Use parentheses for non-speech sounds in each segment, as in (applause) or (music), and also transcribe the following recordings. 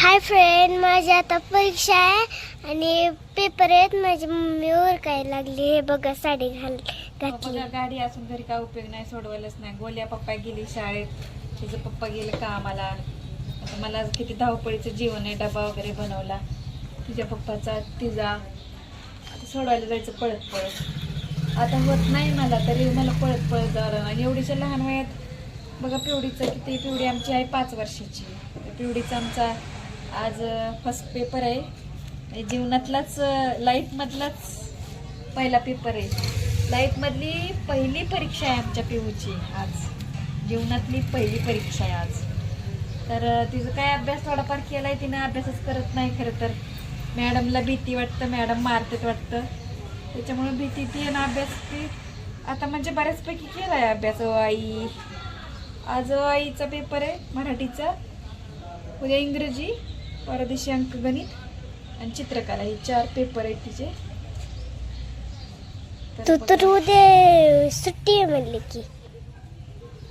Hi friend माझी आता परीक्षा आहे आणि पेपर आहेत. माझी मम्मी ओरकायला लागली. हे बघा साडी घाल घातली. बघा गाडी असून घरी काय उपयोग नाही सोडवायलाच नाही. गोल्या पप्पा गेली शाळेत. तिचं पप्पा गेले कामाला. आता मला किती धावपळीचं जीवन आहे डबा वगैरे बनवला. तिच्या पप्पाचा तिचा. आता सोडवायला जायचं पळत पळत. आता होत नाही मला तरी मला पळत पळत जावं. आणि एवढीच्या लहान वयात बघा पिवडीचं किती पिवडी आमची आहे पाच वर्षाची. पिवडीचा आमचा आज फर्स्ट पेपर आहे. म्हणजे जीवनातलाच लाईफमधलाच पहिला पेपर आहे. लाईफमधली पहिली परीक्षा आहे आमच्या पिऊची आज. जीवनातली पहिली परीक्षा आहे आज. तर तिचं काय अभ्यास थोडाफार केला आहे तिनं अभ्यासच करत नाही खरं तर. मॅडमला भीती वाटतं मॅडम मारतात वाटतं. त्याच्यामुळे भीती ती आणि अभ्यास ती आता म्हणजे बऱ्याचपैकी केला आहे अभ्यास आई. आज आईचा पेपर आहे मराठीचा. उद्या इंग्रजी. परवा दिवशी अंकगणित आणि चित्रकला हे चार पेपर आहेत तिचे. तू तर. उद्या सुट्टी आहे म्हणली की.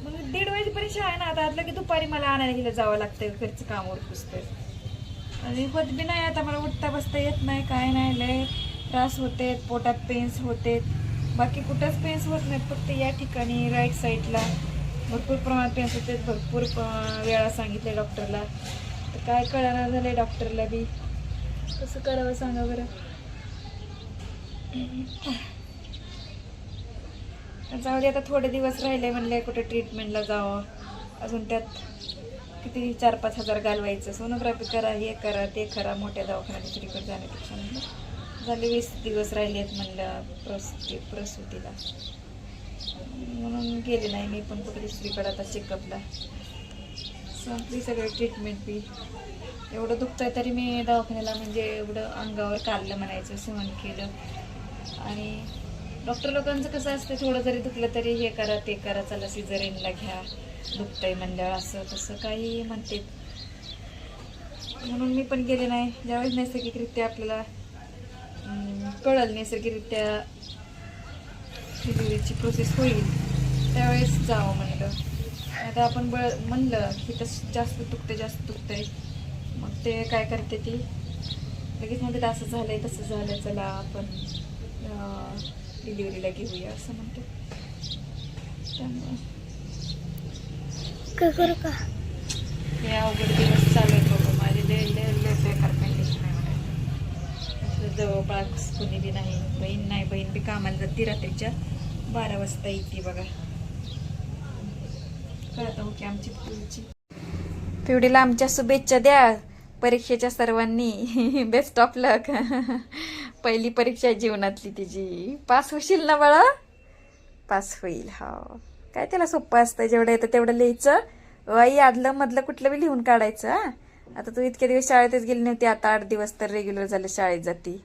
मग दीड वाजेपर्यंत शाळा आहे ना आता आतलं की दुपारी मला आणायला गेलं जावं लागतं घरचं काम पुसतं आणि होत बी नाही आता मला उठता बसता येत नाही काय नाही लय त्रास होते पोटात पेन्स होते बाकी कुठंच पेन्स होत नाहीत फक्त या ठिकाणी राईट साईडला भरपूर प्रमाणात पेन्स होते भरपूर वेळा सांगितले डॉक्टरला तर काय कळणार झालंय डॉक्टरला बी? कसं करावं सांगा बरं? जाऊ दे आता थोडे दिवस राहिले म्हणले कुठे ट्रीटमेंटला जावं. अजून त्यात किती चार पाच हजार घालवायचं. सोनोग्राफी करा हे करा ते करा मोठ्या दवाखान्यात दुसरीकडे जाण्यापेक्षा म्हणलं. झाले वीस दिवस राहिलेत म्हणलं प्रसूती प्रसूतीला. म्हणून गेले नाही मी पण कुठे दुसरीकडे आता चेकअपला संपली सगळी ट्रीटमेंट बी. एवढं दुखतंय तरी मी दवाखान्याला म्हणजे एवढं अंगावर काढलं म्हणायचं सहन केलं. आणि डॉक्टर लोकांचं कसं असतं थोडं जरी दुखलं तरी हे करा ते करा चला सिझरिनला घ्या. दुखतंय म्हणल्यावर असं तसं काही म्हणते. म्हणून मी पण गेले नाही. ज्यावेळेस नैसर्गिकरित्या आपल्याला कळल नैसर्गिकरित्या डिलिव्हरीची प्रोसेस होईल त्यावेळेस जावं म्हणलं. आता आपण बळ म्हणलं की तसं जास्त दुखते जास्त दुखतंय मग ते काय करते ती? लगेच म्हणते असं झालंय तसं झालं चला आपण डिलिव्हरीला घेऊया असं म्हणते. त्यामुळे. का हे अवघड दिवस चालू आहे बघू माझे लय लय लय बेकार आहे म्हणायचं जवळपास कोणी बी नाही बहीण नाही बहीण बी कामाला जाते रात्रीच्या बारा वाजता येते बघा. कळत की आमची पिवडीला आमच्या शुभेच्छा द्या परीक्षेच्या सर्वांनी. बेस्ट ऑफ लक पहिली परीक्षा जीवनातली तिची. पास होशील ना बाळा? पास होईल हा. काय त्याला सोपं असतं? जेवढं येतं तेवढं लिहायचं. आई आदलं मधलं कुठलं बी लिहून काढायचं हा. आता तू इतके दिवस शाळेतच गेली नव्हती आता आठ दिवस तर रेग्युलर झालं शाळेत जाती.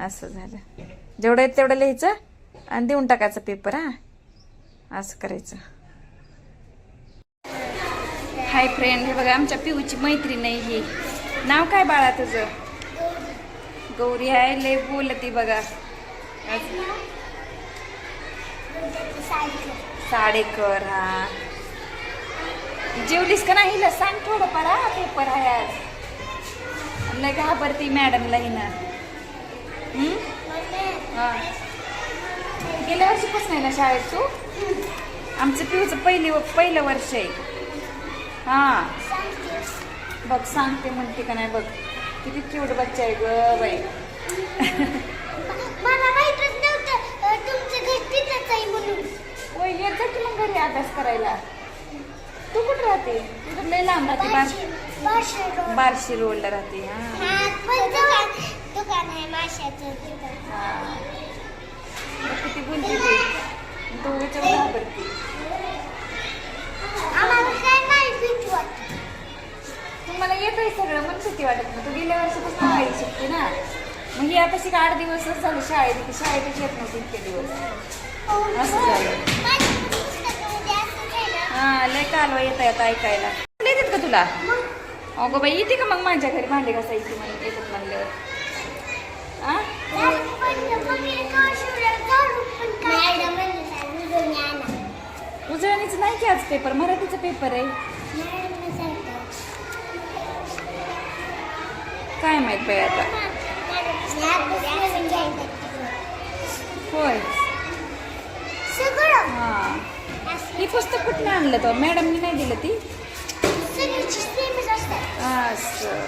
असं झालं. जेवढं येतं तेवढं लिहायचं आणि देऊन टाकायचं पेपर हा. असं करायचं. हाय फ्रेंड हे बघा आमच्या पिऊची मैत्रीण आहे ही. नाव काय बाळा तुझं? गौरी आहे लय बोलती बघा. साडेकर हा. जेवलीस का नाही हिला? सांग थोडं परा पेपर आहे आज. लय घाबरती मॅडमला हिनं. ना हा. गेल्या वर्षीपासून आहे ना शाळेत तू? आमचं पिऊचं पहिली पहिलं वर्ष आहे. हा. बघ सांगते म्हणते का नाही बघ. किती क्यूट बच्चा आहे ग बाई. (laughs) मला माहितच नव्हतं. अं, तुमचं घर तिथंच आहे म्हणून. होय येत जा की मग घरी अभ्यास करायला. तू कुठं राहते? तू तर लय लांब राहते बार बारशे रोड. बार्शी रोडला राहते दुकान आहे माशाचं हा. मग किती बोलते ती तू विचार घाबरते आम्हाला काय नाही भीती वाटत काय सगळं मन सुट्टी वाटत ना म्हणजे तू गेल्या वर्षापासून आई शिकते ना. मग ही आता शिका आठ दिवसच झालं शाळेत. शाळेतच येत नव्हती इतके दिवस. असं झालं. हां हा लय कालवा येत आहे ऐकायला. येतात का तुला? अगो बाई येते का मग माझ्या घरी? भांडे घासायची म्हणून येतात म्हणल्यावर. आ? उजळणीचं नाही की आज पेपर मराठीचा पेपर आहे. काय माहीत बाई आता? होय. हां. ही पुस्तक कुठनं आणलं तो? मॅडमनी नाही दिलं ती? असं.